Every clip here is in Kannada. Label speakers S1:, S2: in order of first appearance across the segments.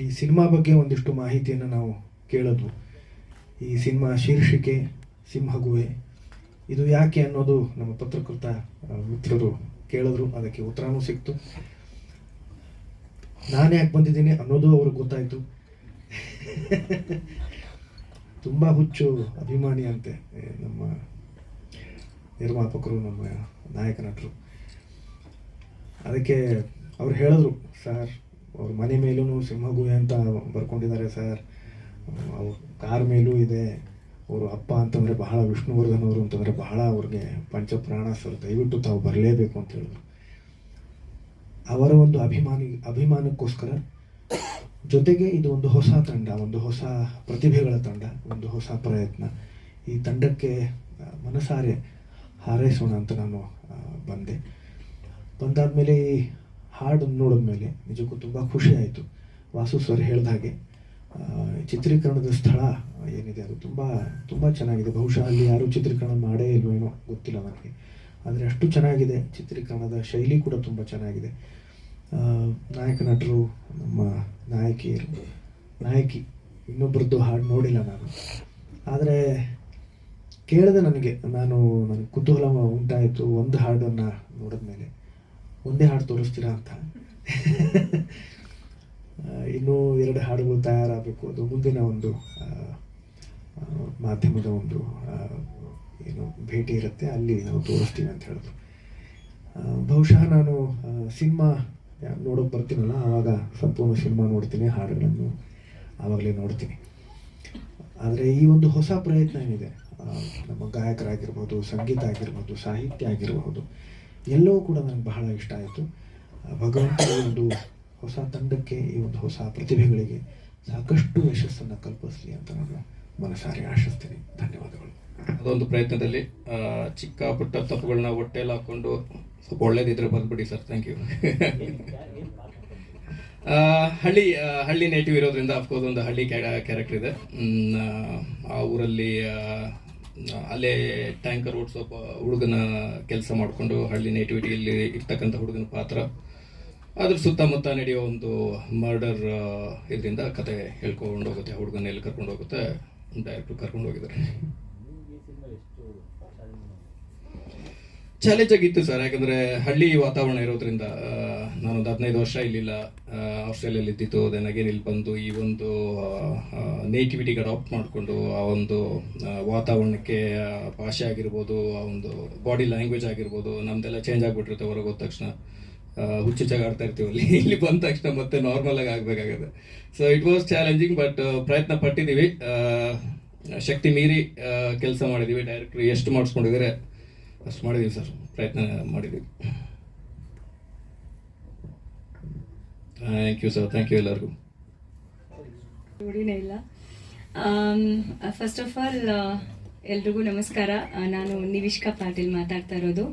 S1: ಈ ಸಿನಿಮಾ ಬಗ್ಗೆ ಒಂದಿಷ್ಟು ಮಾಹಿತಿಯನ್ನು ನಾವು ಕೇಳೋದು. ಈ ಸಿನಿಮಾ ಶೀರ್ಷಿಕೆ ಸಿಂಹಗುವೆ ಇದು ಯಾಕೆ ಅನ್ನೋದು ನಮ್ಮ ಪತ್ರಕರ್ತ ಮಿತ್ರರು ಕೇಳಿದ್ರು, ಅದಕ್ಕೆ ಉತ್ತರನೂ ಸಿಕ್ತು. ನಾನು ಯಾಕೆ ಬಂದಿದ್ದೀನಿ ಅನ್ನೋದು ಅವ್ರಿಗೆ ಗೊತ್ತಾಯಿತು. ತುಂಬ ಹುಚ್ಚು ಅಭಿಮಾನಿ ಅಂತೆ ನಮ್ಮ ನಿರ್ಮಾಪಕರು, ನಮ್ಮ ನಾಯಕ ನಟರು. ಅದಕ್ಕೆ ಅವ್ರು ಹೇಳಿದ್ರು, ಸರ್ ಅವ್ರ ಮನೆ ಮೇಲೂ ಸಿಂಹಗುವೆ ಅಂತ ಬರ್ಕೊಂಡಿದ್ದಾರೆ ಸರ್. ಅವ್ರ ಕಾರ್ ಮೇಲೂ ಇದೆ. ಅವರು ಅಪ್ಪ ಅಂತಂದರೆ ಬಹಳ ವಿಷ್ಣುವರ್ಧನ್ ಅವರು ಅಂತಂದರೆ ಬಹಳ ಅವ್ರಿಗೆ ಪಂಚಪ್ರಾಣ ಸರ್. ದಯವಿಟ್ಟು ತಾವು ಬರಲೇಬೇಕು ಅಂತ ಹೇಳಿದ್ರು. ಅವರ ಒಂದು ಅಭಿಮಾನಿ, ಅಭಿಮಾನಕ್ಕೋಸ್ಕರ ಜೊತೆಗೆ ಇದು ಒಂದು ಹೊಸ ತಂಡ, ಒಂದು ಹೊಸ ಪ್ರತಿಭೆಗಳ ತಂಡ, ಒಂದು ಹೊಸ ಪ್ರಯತ್ನ. ಈ ತಂಡಕ್ಕೆ ಮನಸಾರೆ ಹಾರೈಸೋಣ ಅಂತ ನಾನು ಬಂದೆ. ಬಂದಾದ್ಮೇಲೆ ಈ ಹಾಡನ್ನು ನೋಡಿದ್ಮೇಲೆ ನಿಜಕ್ಕೂ ತುಂಬ ಖುಷಿ ಆಯಿತು. ವಾಸು ಸರ್ ಹೇಳಿದ ಹಾಗೆ ಚಿತ್ರೀಕರಣದ ಸ್ಥಳ ಏನಿದೆ ಅದು ತುಂಬ ತುಂಬ ಚೆನ್ನಾಗಿದೆ. ಬಹುಶಃ ಅಲ್ಲಿ ಯಾರೂ ಚಿತ್ರೀಕರಣ ಮಾಡೇ ಇಲ್ವೇನೋ ಗೊತ್ತಿಲ್ಲ ನನಗೆ. ಆದರೆ ಅಷ್ಟು ಚೆನ್ನಾಗಿದೆ. ಚಿತ್ರೀಕರಣದ ಶೈಲಿ ಕೂಡ ತುಂಬ ಚೆನ್ನಾಗಿದೆ. ನಾಯಕ ನಟರು, ನಮ್ಮ ನಾಯಕಿಯರು, ನಾಯಕಿ ಇನ್ನೊಬ್ಬರದ್ದು ಹಾಡು ನೋಡಿಲ್ಲ ನಾನು. ಆದರೆ ಕೇಳಿದೆ ನನಗೆ. ನಾನು, ನನಗೆ ಕುತೂಹಲ ಉಂಟಾಯಿತು. ಒಂದು ಹಾಡನ್ನು ನೋಡಿದ್ಮೇಲೆ. ಒಂದೇ ಹಾಡು ತೋರಿಸ್ತೀರಾ ಅಂತ. ಇನ್ನೂ ಎರಡು ಹಾಡುಗಳು ತಯಾರಾಗಬೇಕು. ಅದು ಮುಂದಿನ ಒಂದು ಮಾಧ್ಯಮದ ಒಂದು ಏನು ಭೇಟಿ ಇರುತ್ತೆ. ಅಲ್ಲಿ ನಾವು ತೋರಿಸ್ತೀವಿ ಅಂತ ಹೇಳಿದ್ರು ಬಹುಶಃ ನಾನು ಸಿನಿಮಾ ನೋಡೋಕೆ ಬರ್ತೀನಲ್ಲ, ಆವಾಗ ಸಂಪೂರ್ಣ ಸಿನಿಮಾ ನೋಡ್ತೀನಿ, ಹಾಡುಗಳನ್ನು ಆವಾಗಲೇ ನೋಡ್ತೀನಿ. ಆದರೆ ಈ ಒಂದು ಹೊಸ ಪ್ರಯತ್ನ ಏನಿದೆ? ನಮ್ಮ ಗಾಯಕರಾಗಿರ್ಬೋದು, ಸಂಗೀತ ಆಗಿರ್ಬೋದು, ಸಾಹಿತ್ಯ ಆಗಿರಬಹುದು ಎಲ್ಲವೂ ಕೂಡ ನನಗೆ ಬಹಳ ಇಷ್ಟ ಆಯಿತು. ಭಗವಂತ ಒಂದು ಹೊಸ ತಂಡಕ್ಕೆ ಈ ಒಂದು ಹೊಸ ಪ್ರತಿಭೆಗಳಿಗೆ ಸಾಕಷ್ಟು ಯಶಸ್ಸನ್ನು ಕಲ್ಪಿಸಲಿ ಅಂತ ನಾನು ಮನಸಾರಿ ಆಶಿಸ್ತೀನಿ. ಧನ್ಯವಾದಗಳು.
S2: ಅದೊಂದು ಪ್ರಯತ್ನದಲ್ಲಿ ಚಿಕ್ಕ ಪುಟ್ಟ ತಪ್ಪುಗಳನ್ನ ಹೊಟ್ಟೆಲ್ಲ ಹಾಕೊಂಡು ಸ್ವಲ್ಪ ಒಳ್ಳೇದಿದ್ರೆ ಬಂದ್ಬಿಡಿ ಸರ್. ಥ್ಯಾಂಕ್ ಯು ಹಳ್ಳಿ ಹಳ್ಳಿ ನೇಟಿವ್ ಇರೋದ್ರಿಂದ ಅಫ್ಕೋರ್ಸ್ ಒಂದು ಹಳ್ಳಿ ಕ್ಯಾರೆಕ್ಟರ್ ಇದೆ. ಆ, ಊರಲ್ಲಿ ಅಲ್ಲೇ ಟ್ಯಾಂಕರ್ ಓಡಿಸೋ ಹುಡುಗನ ಕೆಲಸ ಮಾಡಿಕೊಂಡು ಹಳ್ಳಿ ನೇಟಿವಿಟಿಯಲ್ಲಿ ಇರ್ತಕ್ಕಂಥ ಹುಡುಗನ ಪಾತ್ರ. ಅದ್ರ ಸುತ್ತಮುತ್ತ ನಡೆಯೋ ಒಂದು ಮರ್ಡರ್ ಇದರಿಂದ ಕತೆ ಹೇಳ್ಕೊಂಡು ಹೋಗುತ್ತೆ ಹುಡುಗನ ಎಲ್ಲಿ ಕರ್ಕೊಂಡು ಹೋಗುತ್ತೆ ಡೈರೆಕ್ಟ್ರು ಕರ್ಕೊಂಡು ಹೋಗಿದ್ದಾರೆ ಚಾಲೆಂಜ್ ಆಗಿತ್ತು ಸರ್ ಯಾಕಂದ್ರೆ ಹಳ್ಳಿ ವಾತಾವರಣ ಇರೋದ್ರಿಂದ ನಾನೊಂದು ಹದಿನೈದು ವರ್ಷ ಇಲ್ಲಿಲ್ಲ. ಆಸ್ಟ್ರೇಲಿಯಲ್ಲಿ ಇದ್ದಿತ್ತು ದೆನ್ ಅಗೇನ್ ಇಲ್ಲಿ ಬಂದು ಈ ಒಂದು ನೇಟಿವಿಟಿಗೆ ಅಡಾಪ್ಟ್ ಮಾಡಿಕೊಂಡು ಆ ಒಂದು ವಾತಾವರಣಕ್ಕೆ ಭಾಷೆ ಆಗಿರ್ಬೋದು, ಆ ಒಂದು ಬಾಡಿ ಲ್ಯಾಂಗ್ವೇಜ್ ಆಗಿರ್ಬೋದು, ನಮ್ದೆಲ್ಲ ಚೇಂಜ್ ಆಗಿಬಿಟ್ಟಿರುತ್ತೆ ಹೊರಗೆ ಹೋದ ತಕ್ಷಣ. ಹುಚ್ಚುಚ್ಚಾಗಿ ಆಡ್ತಾ ಇರ್ತೀವಿ ಅಲ್ಲಿ. ಇಲ್ಲಿ ಬಂದ ತಕ್ಷಣ ಮತ್ತೆ ನಾರ್ಮಲ್ ಆಗಿ ಆಗಬೇಕಾಗುತ್ತೆ. So it was challenging but ಪ್ರಯತ್ನ ಪಟ್ಟಿದ್ದೀವಿ. ಶಕ್ತಿ ಮೀರಿ ಕೆಲಸ ಮಾಡಿದ್ದೀವಿ. ಡೈರೆಕ್ಟ್ರಿ ಎಷ್ಟು ಮಾಡಿಸ್ಕೊಂಡಿದ್ದಾರೆ? ಅಷ್ಟು ಮಾಡಿದ್ದೀವಿ ಸರ್. ಪ್ರಯತ್ನ ಮಾಡಿದ್ದೀವಿ. Thank you sir thank you ಎಲ್ಲರಿಗೂ.
S3: ಇಲ್ಲ. ಫಸ್ಟ್ ಆಫ್ ಆಲ್ ಎಲ್ರಿಗೂ ನಮಸ್ಕಾರ. ನಾನು ನಿವಿಷ್ಕಾ ಪಾಟೀಲ್ ಮಾತಾಡ್ತಾ ಇರೋದು.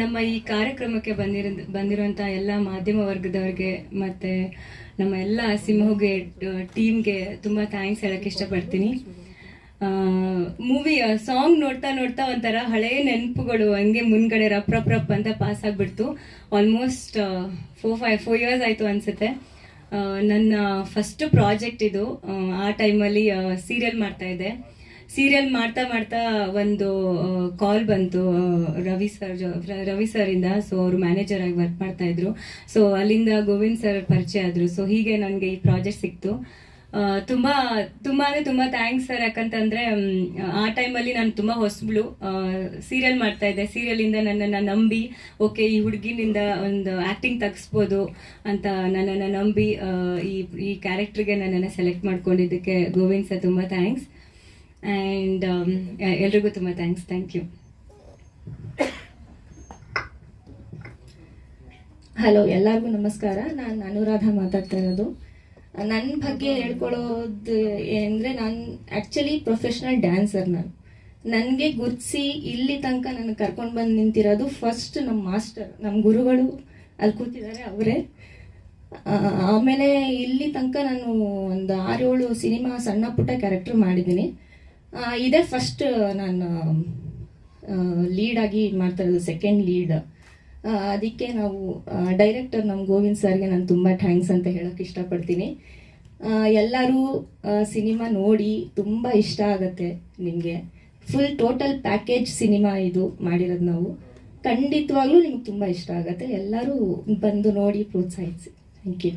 S3: ನಮ್ಮ ಈ ಕಾರ್ಯಕ್ರಮಕ್ಕೆ ಬಂದಿರೋ ಬಂದಿರುವಂಥ ಎಲ್ಲ ಮಾಧ್ಯಮ ವರ್ಗದವ್ರಿಗೆ ಮತ್ತು ನಮ್ಮ ಎಲ್ಲ ಸಿಂಹಗೆ ಟೀಮ್ಗೆ ತುಂಬ ಥ್ಯಾಂಕ್ಸ್ ಹೇಳೋಕ್ಕೆ ಇಷ್ಟಪಡ್ತೀನಿ. ಮೂವಿ ಸಾಂಗ್ ನೋಡ್ತಾ ನೋಡ್ತಾ ಒಂಥರ ಹಳೆಯ ನೆನಪುಗಳು ಹಂಗೆ ಮುನ್ಗಡೆ ರಪ್ ರಪ್ ಅಂತ ಪಾಸ್ ಆಗಿಬಿಡ್ತು. Almost four five four years ಆಯಿತು ಅನಿಸುತ್ತೆ. ನನ್ನ ಫಸ್ಟ್ ಪ್ರಾಜೆಕ್ಟ್ ಇದು. ಆ, ಟೈಮಲ್ಲಿ ಸೀರಿಯಲ್ ಮಾಡ್ತಾ ಇದ್ದೆ. ಸೀರಿಯಲ್ ಮಾಡ್ತಾ ಮಾಡ್ತಾ ಒಂದು ಕಾಲ್ ಬಂತು ರವಿ ಸರ್ ರವಿ ಸರ್ ಇಂದ. ಸೊ ಅವರು ಮ್ಯಾನೇಜರ್ ಆಗಿ ವರ್ಕ್ ಮಾಡ್ತಾ ಇದ್ರು. ಸೊ ಅಲ್ಲಿಂದ ಗೋವಿಂದ್ ಸರ್ ಪರಿಚಯ ಆದ್ರು. ಸೊ ಹೀಗೆ ನನಗೆ ಈ ಪ್ರಾಜೆಕ್ಟ್ ಸಿಕ್ತು. ತುಂಬಾ ತುಂಬಾ ಅಂದ್ರೆ ತುಂಬಾ ಥ್ಯಾಂಕ್ಸ್ ಸರ್ ಯಾಕಂತಂದ್ರೆ ಆ ಟೈಮಲ್ಲಿ ನಾನು ತುಂಬಾ ಹೊಸಬ್ಳು. ಸೀರಿಯಲ್ ಮಾಡ್ತಾ ಇದ್ದೆ. ಸೀರಿಯಲ್ ಇಂದ ನನ್ನನ್ನು ನಂಬಿ ಓಕೆ ಈ ಹುಡುಗಿನಿಂದ ಒಂದು ಆಕ್ಟಿಂಗ್ ತಗ್ಸ್ಬೋದು ಅಂತ ನನ್ನನ್ನು ನಂಬಿ ಈ ಈ ಕ್ಯಾರೆಕ್ಟರ್ಗೆ ನನ್ನನ್ನು ಸೆಲೆಕ್ಟ್ ಮಾಡ್ಕೊಂಡಿದ್ದಕ್ಕೆ ಗೋವಿಂದ್ ಸರ್ ತುಂಬಾ ಥ್ಯಾಂಕ್ಸ್ ಆ್ಯಂಡ್ ಎಲ್ರಿಗೂ ತುಂಬಾ ಥ್ಯಾಂಕ್ಸ್ ಥ್ಯಾಂಕ್ ಯು
S4: ಹಲೋ ಎಲ್ಲರಿಗೂ ನಮಸ್ಕಾರ. ನಾನು ಅನುರಾಧ ಮಾತಾಡ್ತಾ ಇರೋದು. ನನ್ನ ಬಗ್ಗೆ ಹೇಳ್ಕೊಳ್ಳೋದು ಏನಂದರೆ ನಾನು ಆ್ಯಕ್ಚುಲಿ ಪ್ರೊಫೆಷ್ನಲ್ ಡ್ಯಾನ್ಸರ್ ನಾನು. ನನಗೆ ಗುರ್ತಿಸಿ ಇಲ್ಲಿ ತನಕ ನನಗೆ ಕರ್ಕೊಂಡು ಬಂದು ನಿಂತಿರೋದು ಫಸ್ಟ್ ನಮ್ಮ ಮಾಸ್ಟರ್ ನಮ್ಮ ಗುರುಗಳು ಅಲ್ಲಿ ಕೂತಿದ್ದಾರೆ ಅವರೇ. ಆಮೇಲೆ ಇಲ್ಲಿ ತನಕ ನಾನು ಒಂದು ಆರೇಳು ಸಿನಿಮಾ ಸಣ್ಣ ಪುಟ್ಟ ಕ್ಯಾರೆಕ್ಟರ್ ಮಾಡಿದ್ದೀನಿ. ಇದೇ ಫಸ್ಟ್ ನಾನು ಲೀಡಾಗಿ ಮಾಡ್ತಾ ಇರೋದು ಸೆಕೆಂಡ್ ಲೀಡ್ ಅದಕ್ಕೆ ನಾವು ಡೈರೆಕ್ಟರ್ ನಮ್ಮ ಗೋವಿಂದ್ ಸರ್ಗೆ ನಾನು ತುಂಬ ಥ್ಯಾಂಕ್ಸ್ ಅಂತ ಹೇಳೋಕೆ ಇಷ್ಟಪಡ್ತೀನಿ. ಎಲ್ಲರೂ ಸಿನಿಮಾ ನೋಡಿ ತುಂಬ ಇಷ್ಟ ಆಗುತ್ತೆ ನಿಮಗೆ. ಫುಲ್ ಟೋಟಲ್ ಪ್ಯಾಕೇಜ್ ಸಿನಿಮಾ ಇದು ಮಾಡಿರೋದು ನಾವು. ಖಂಡಿತವಾಗ್ಲೂ ನಿಮ್ಗೆ ತುಂಬ ಇಷ್ಟ ಆಗುತ್ತೆ. ಎಲ್ಲರೂ ಬಂದು ನೋಡಿ ಪ್ರೋತ್ಸಾಹಿಸಿ. Thank you